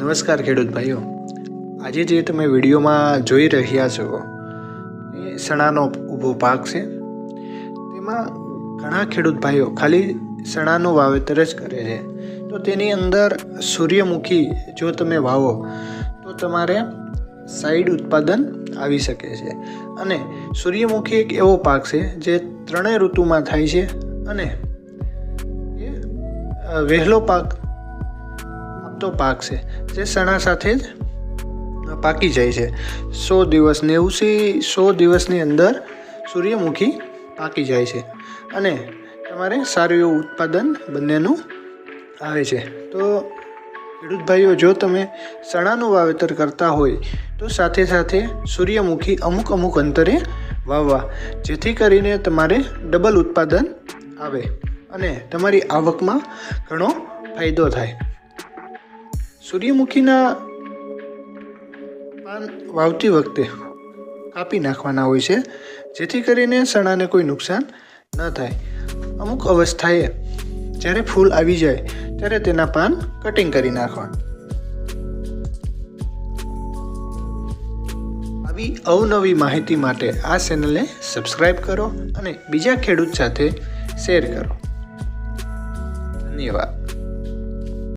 નમસ્કાર ખેડૂત ભાઈઓ. આજે જે તમે વિડીયોમાં જોઈ રહ્યા છો, એ સણાનો ઊભો પાક છે. તેમાં ઘણા ખેડૂત ભાઈઓ ખાલી સણાનું વાવેતર જ કરે છે. તો તેની અંદર સૂર્યમુખી જો તમે વાવો, તો તમારે સાઈડ ઉત્પાદન આવી શકે છે. અને સૂર્યમુખી એક એવો પાક છે જે ત્રણેય ઋતુમાં થાય છે અને વહેલો પાક આપતો પાક છે, જે સણા સાથે જ પાકી જાય છે. સો દિવસ નેવુંથી સો દિવસની અંદર સૂર્યમુખી પાકી જાય છે અને તમારે સારું એવું ઉત્પાદન બંનેનું આવે છે. તો ખેડૂત ભાઈઓ, જો તમે સણાનું વાવેતર કરતા હોય, તો સાથે સાથે સૂર્યમુખી અમુક અમુક અંતરે વાવવા, જેથી કરીને તમારે ડબલ ઉત્પાદન આવે અને તમારી આવકમાં ઘણો ફાયદો થાય. સૂર્યમુખીના પાન વાવતી વખતે કાપી નાખવાના હોય છે, જેથી કરીને સણાને કોઈ નુકસાન ન થાય. અમુક અવસ્થાએ જ્યારે ફૂલ આવી જાય, ત્યારે તેના પાન કટિંગ કરી નાખવા. આવી અવનવી માહિતી માટે આ ચેનલને સબસ્ક્રાઈબ કરો અને બીજા ખેડૂત સાથે શેર કરો. ધન્યવાદ.